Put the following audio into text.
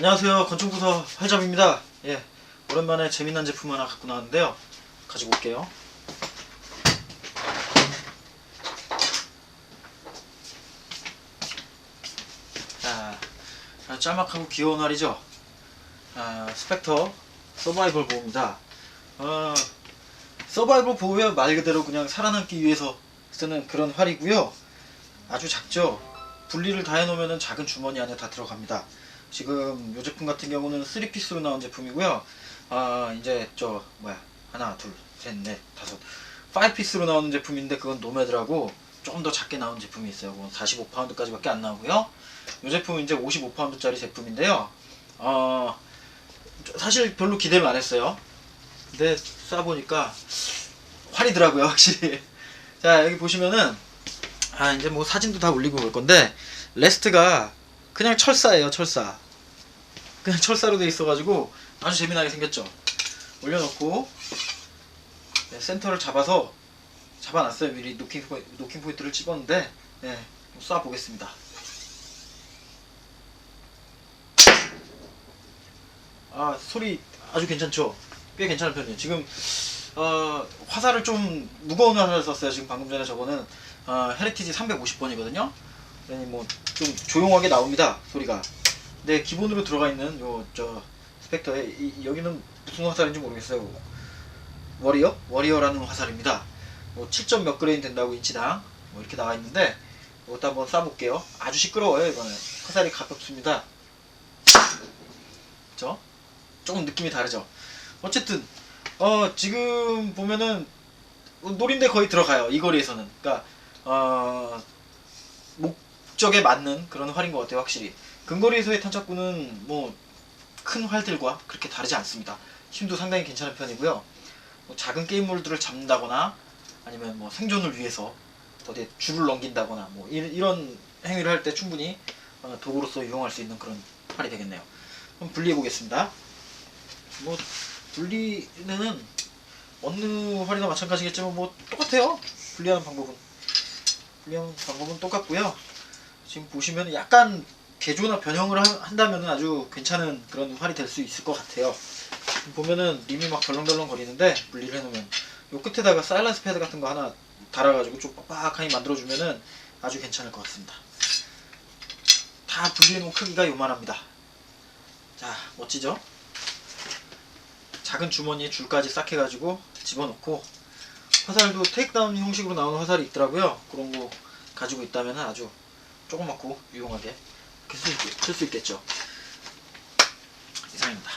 안녕하세요. 건축부서 활잡입니다. 예 오랜만에 재미난 제품 하나 갖고 나왔는데요. 가지고 올게요. 자 아, 짤막하고 귀여운 활이죠? 아, 스펙터 서바이벌 보호입니다. 어, 서바이벌 보호야 말 그대로 그냥 살아남기 위해서 쓰는 그런 활이고요. 아주 작죠? 분리를 다 해놓으면 작은 주머니 안에 다 들어갑니다 지금 이 제품 같은 경우는 3피스로 나온 제품이고요. 아, 이제 저 뭐야 하나, 둘, 셋, 넷, 다섯, 5피스로 나오는 제품인데 그건 노매드라고 조금 더 작게 나온 제품이 있어요. 그건 45파운드까지 밖에 안 나오고요. 이 제품은 이제 55파운드짜리 제품인데요. 어, 사실 별로 기대를 안 했어요. 근데 쏴보니까 활이더라고요, 확실히. 자, 여기 보시면은 아, 이제 뭐 사진도 다 올리고 올 건데 레스트가 그냥 철사예요 철사. 그냥 철사로 돼 있어가지고 아주 재미나게 생겼죠. 올려놓고 네, 센터를 잡아서 잡아놨어요. 미리 노킹, 포인, 노킹 포인트를 집었는데 네, 쏴 보겠습니다. 아 소리 아주 괜찮죠? 꽤 괜찮은 편이에요. 지금 어, 화살을 좀 무거운 화살을 썼어요. 지금 방금 전에 저거는. 어, 헤리티지 350번이거든요. 그러니 뭐 좀 조용하게 나옵니다 소리가. 근데 기본으로 들어가 있는 요 저 스펙터에 이, 여기는 무슨 화살인지 모르겠어요. 워리어? 워리어라는 화살입니다. 뭐 7점 몇 그레인 된다고 인치당 뭐 이렇게 나와 있는데 이것도 한번 쏴볼게요. 아주 시끄러워요 이거는. 화살이 가볍습니다. 그죠? 조금 느낌이 다르죠? 어쨌든 어 지금 보면은 노린데 거의 들어가요 이 거리에서는. 그러니까 어 목적에 맞는 그런 활인 것 같아요 확실히. 근거리에서의 탄착구는 뭐 큰 활들과 그렇게 다르지 않습니다. 힘도 상당히 괜찮은 편이고요. 뭐 작은 게임물들을 잡는다거나 아니면 뭐 생존을 위해서 어디에 줄을 넘긴다거나 뭐 이, 이런 행위를 할 때 충분히 어, 도구로서 이용할 수 있는 그런 활이 되겠네요. 그럼 분리해 보겠습니다. 뭐 분리는 어느 활이나 마찬가지겠지만 뭐 똑같아요. 분리하는 방법은. 분리하는 방법은 똑같고요 지금 보시면 약간 개조나 변형을 하- 한다면 아주 괜찮은 그런 활이 될 수 있을 것 같아요 보면은 림이 막 덜렁덜렁 거리는데 분리를 해놓으면 요 끝에다가 사일런스 패드 같은 거 하나 달아가지고 좀 빡빡하게 만들어주면은 아주 괜찮을 것 같습니다 다 분리해놓은 크기가 요만합니다 자 멋지죠? 작은 주머니에 줄까지 싹 해가지고 집어넣고 화살도 테이크다운 형식으로 나오는 화살이 있더라고요. 그런 거 가지고 있다면 아주 조그맣고 유용하게 쓸 수 있겠죠? 이상입니다.